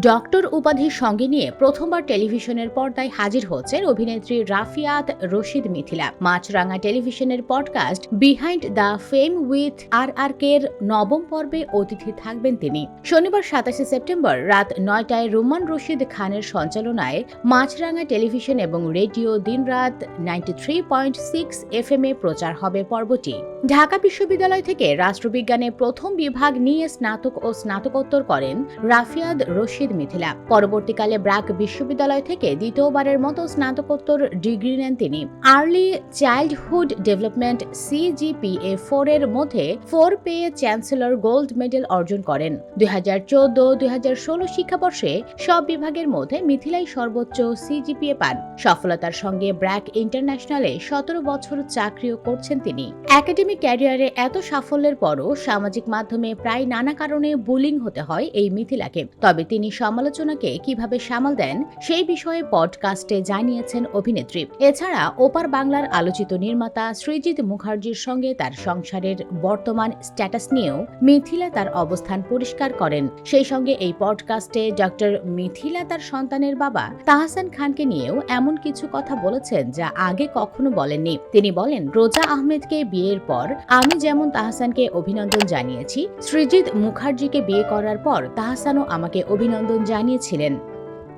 Doctor উপাধির সঙ্গে নিয়ে প্রথমবার টেলিভিশনের পর্দায় হাজির হচ্ছেন অভিনেত্রী রাফিয়াত রশিদ মিথিলা। মাছরাঙা টেলিভিশনের podcast behind the fame with R R কের নবম পর্বে অতিথি থাকবেন তিনি। শনিবার সাতাশে সেপ্টেম্বর রাত নয়টায় রুমান রশিদ খানের সঞ্চালনায় মাছরাঙা টেলিভিশন এবং radio Dinrat ninety three point six F M এ প্রচার হবে পর্বটি। ঢাকা বিশ্ববিদ্যালয় থেকে রাষ্ট্রবিজ্ঞানে প্রথম বিভাগ নিয়ে স্নাতক ও স্নাতকোত্তর করেন রাফিয়াদ রশিদ মিথিলা। পরবর্তীকালে ব্রাক বিশ্ববিদ্যালয় থেকে দ্বিতীয়বারের মতো স্নাতকোত্তর ডিগ্রি নেন তিনি। Early childhood development CGPA four এর মধ্যে ফোর পেয়ে চ্যান্সেলর গোল্ড মেডেল অর্জন করেন। দুই হাজার চোদ্দ, দুই হাজার ষোলো শিক্ষাবর্ষে সব বিভাগের মধ্যে মিথিলাই সর্বোচ্চ সিজিপিএ পান। সফলতার সঙ্গে ব্র্যাক ইন্টারন্যাশনালে সতেরো বছর চাকরিও করছেন তিনি। একাডেমিক ক্যারিয়ারে এত সাফল্যের পরও সামাজিক মাধ্যমে প্রায় নানা কারণে বুলিং হতে হয় এই মিথিলাকে। তবে তিনি সমালোচনাকে কীভাবে সামাল দেন, সেই বিষয়ে পডকাস্টে জানিয়েছেন অভিনেত্রী। এছাড়া ওপার বাংলার আলোচিত নির্মাতা সৃজিত মুখার্জির সঙ্গে তার সংসারের বর্তমান স্ট্যাটাস নিয়েও মিথিলা তার অবস্থান পরিষ্কার করেন। সেই সঙ্গে এই পডকাস্টে ডক্টর মিথিলা তার সন্তানের বাবা তাহসান খানকে নিয়েও এমন কিছু কথা বলেছেন যা আগে কখনো বলেননি। তিনি বলেন, রোজা আহমেদকে বিয়ের পর আমি যেমন তাহসানকে অভিনন্দন জানিয়েছি সৃজিত মুখার্জিকে বিয়ে করার পর তাহসানও আমাকে অভিনন্দন জানিয়েছিলেন।